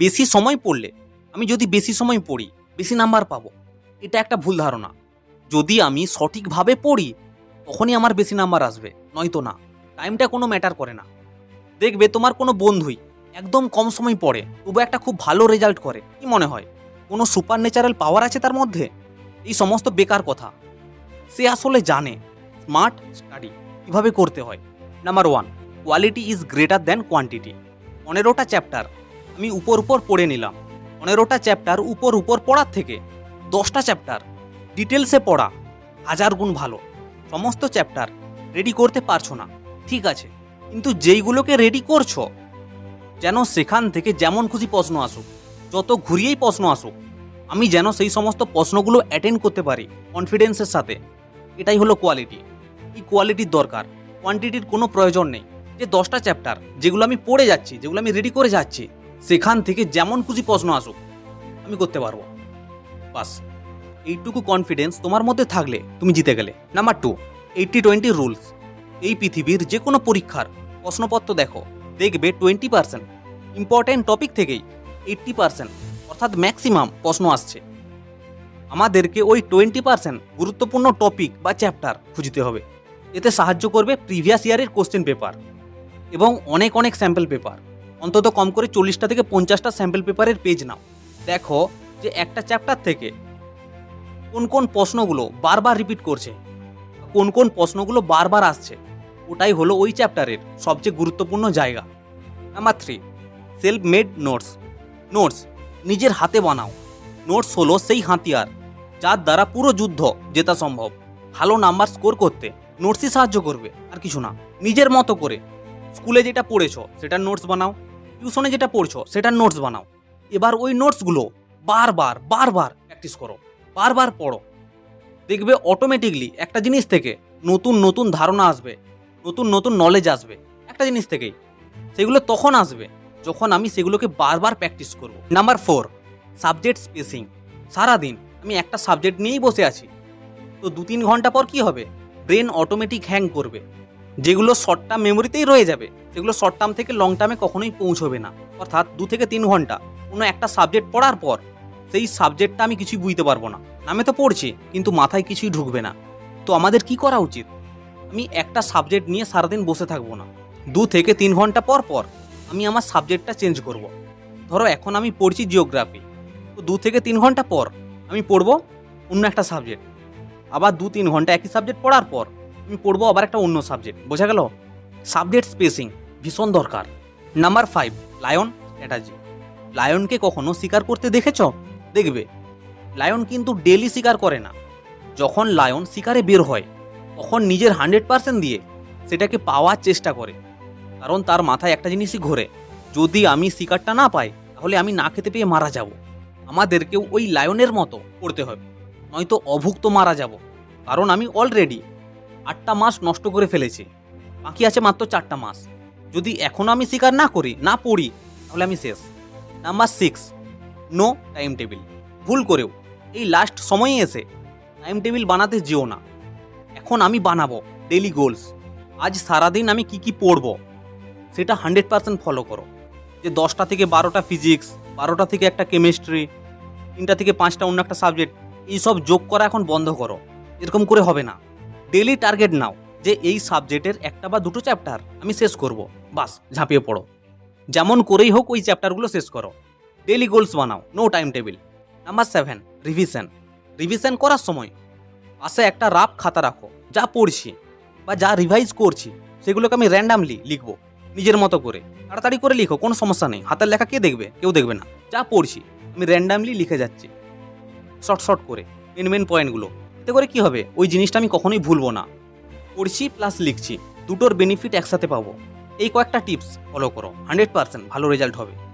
বেশি সময় পড়লে, আমি যদি বেশি সময় পড়ি, বেশি নাম্বার পাবো। এটা একটা ভুল ধারণা। যদি আমি সঠিকভাবে পড়ি, তখনই আমার বেশি নাম্বার আসবে, নয়তো না। টাইমটা কোনো ম্যাটার করে না। দেখবে তোমার কোনো বন্ধুই একদম কম সময় পড়ে, তবু একটা খুব ভালো রেজাল্ট করে। কি মনে হয়? কোনো সুপার ন্যাচারাল পাওয়ার আছে তার মধ্যে? এই সমস্ত বেকার কথা। সে আসলে জানে। স্মার্ট স্টাডি কীভাবে করতে হয়? Number one quality is greater than quantity পনেরোটা চ্যাপ্টার আমি উপর উপর পড়ে নিলাম। পনেরোটা চ্যাপ্টার উপর উপর পড়ার থেকে দশটা চ্যাপ্টার ডিটেলসে পড়া হাজার গুণ ভালো। সমস্ত চ্যাপ্টার রেডি করতে পারছ না। ঠিক আছে, কিন্তু যেইগুলোকে রেডি করছ, যেন সেখান থেকে যেমন খুশি প্রশ্ন আসুক, যত ঘুরিয়েই প্রশ্ন আসুক, আমি যেন সেই সমস্ত প্রশ্নগুলো অ্যাটেন্ড করতে পারি কনফিডেন্সের সাথে। এটাই হলো কোয়ালিটি এই কোয়ালিটির দরকার। কোয়ান্টিটির কোনো প্রয়োজন নেই। যে দশটা চ্যাপ্টার যেগুলো আমি পড়ে যাচ্ছি, যেগুলো আমি রেডি করে যাচ্ছি সেখান থেকে যেমন খুশি প্রশ্ন আসুক, আমি করতে পারব। বাস, এইটুকু কনফিডেন্স তোমার মধ্যে থাকলে তুমি জিতে গেলে। Number two eighty twenty rules এই পৃথিবীর যে কোনো পরীক্ষার প্রশ্নপত্র দেখো, দেখবে টোয়েন্টি পার্সেন্ট ইম্পর্ট্যান্ট টপিক থেকেই এইট্টি পার্সেন্ট অর্থাৎ ম্যাক্সিমাম প্রশ্ন আসছে। আমাদেরকে ওই টোয়েন্টি পার্সেন্ট গুরুত্বপূর্ণ টপিক বা চ্যাপ্টার খুঁজতে হবে। এতে সাহায্য করবে প্রিভিয়াস ইয়ারের কোশ্চেন পেপার এবং অনেক অনেক স্যাম্পল পেপার অন্তত কম করে চল্লিশটা থেকে পঞ্চাশটা স্যাম্পল পেপারের পেজ নাও। দেখো যে একটা চ্যাপ্টার থেকে কোন কোন প্রশ্নগুলো বারবার রিপিট করছে, কোন কোন প্রশ্নগুলো বারবার আসছে, ওটাই হলো ওই চ্যাপ্টারের সবচেয়ে গুরুত্বপূর্ণ জায়গা। Number three self made notes notes নিজের হাতে বানাও। নোটস হলো সেই হাতিয়ার যার দ্বারা পুরো যুদ্ধ জেতা সম্ভব। ভালো নাম্বার স্কোর করতে নোটসই সাহায্য করবে, আর কিছু না। নিজের মতো করে। স্কুলে যেটা পড়েছো, সেটার নোটস বানাও। টিউশনে যেটা পড়ছো, সেটা নোটস বানাও। এবার ওই নোটসগুলো বারবার বারবার প্র্যাকটিস করো, বারবার পড়ো। দেখবে অটোমেটিকলি একটা জিনিস থেকে নতুন নতুন ধারণা আসবে, নতুন নতুন নলেজ আসবে, একটা জিনিস থেকেই। সেগুলো তখন আসবে যখন আমি সেগুলোকে বারবার প্র্যাকটিস করব। নাম্বার ফোর সাবজেক্ট স্পেসিং সারাদিন আমি একটা সাবজেক্ট নিয়েই বসে আছি। তো দু তিন ঘণ্টা পর কি হবে? ব্রেন অটোমেটিক হ্যাং করবে। যেগুলো শর্ট টার্ম মেমোরিতেই রয়ে যাবে, সেগুলো শর্ট টার্ম থেকে লং টার্মে কখনোই পৌঁছবে না। অর্থাৎ দু থেকে তিন ঘণ্টা, কোনো একটা সাবজেক্ট পড়ার পর, সেই সাবজেক্টটা আমি কিছুই বুঝতে পারব না। নামে তো পড়ছি, কিন্তু মাথায় কিছুই ঢুকবে না। তো আমাদের কি করা উচিত? আমি একটা সাবজেক্ট নিয়ে সারাদিন বসে থাকব না। দু থেকে তিন ঘণ্টা পর পর, আমি আমার সাবজেক্টটা চেঞ্জ করব। ধরো এখন আমি পড়ছি জিওগ্রাফি তো দু থেকে তিন ঘণ্টা পর, আমি পড়ব অন্য একটা সাবজেক্ট আবার দু তিন ঘণ্টা একই সাবজেক্ট পড়ার পর আমি পড়ব আবার একটা অন্য সাবজেক্ট বোঝা গেল? সাবজেক্ট স্পেসিং ভীষণ দরকার। নাম্বার ফাইভ লায়ন স্ট্র্যাটাজি লায়নকে কখনো শিকার করতে দেখেছ? দেখবে। লায়ন কিন্তু ডেলি শিকার করে না। যখন লায়ন শিকারে বের হয়, তখন নিজের হান্ড্রেড পার্সেন্ট দিয়ে সেটাকে পাওয়ার চেষ্টা করে। কারণ তার মাথায় একটা জিনিসই ঘোরে। যদি আমি শিকারটা না পাই, তাহলে আমি না খেতে পেয়ে মারা যাব। আমাদেরকেও ওই লায়নের মতো করতে হবে। নয়তো অভুক্ত মারা যাব। কারণ আমি অলরেডি আটটা মাস নষ্ট করে ফেলেছে। বাকি আছে মাত্র চারটা মাস। যদি এখনও আমি শিকার না করি, না পড়ি, তাহলে আমি শেষ। Number six no time table ভুল করেও। এই লাস্ট সময়ে এসে টাইম টেবিল বানাতে যেও না। এখন আমি বানাবো ডেলি গোলস আজ সারাদিন আমি কি কি পড়ব, সেটা হান্ড্রেড পার্সেন্ট ফলো করো। যে দশটা থেকে বারোটা ফিজিক্স বারোটা থেকে একটা কেমিস্ট্রি তিনটা থেকে পাঁচটা অন্য একটা সাবজেক্ট এইসব যোগ করা এখন বন্ধ করো। এরকম করে হবে না। ডেলি টার্গেট নাও যে এই সাবজেক্টের একটা বা দুটো চ্যাপ্টার আমি শেষ করব। বাস, ঝাঁপিয়ে পড়ো। যেমন করেই হোক ওই চ্যাপ্টারগুলো শেষ করো। ডেলি গোলস বানাও no time table number seven revision revision করার সময় পাশে একটা রাফ খাতা রাখো, যা পড়ছি বা যা রিভাইজ করছি, সেগুলোকে আমি র্যান্ডামলি লিখব, নিজের মতো করে। তাড়াতাড়ি করে লিখো, কোনো সমস্যা নেই। হাতের লেখা কে দেখবে? কেউ দেখবে না। যা পড়ছি, আমি র্যান্ডামলি লিখে যাচ্ছি। শর্ট শর্ট করে মেন মেন পয়েন্টগুলো এতে করে কি হবে? ওই জিনিসটা আমি কখনোই ভুলবো না। পড়ছি প্লাস লিখছি। দুটোর বেনিফিট একসাথে পাবো। এই কয়েকটা টিপস ফলো করো। হান্ড্রেড পার্সেন্ট ভালো রেজাল্ট হবে।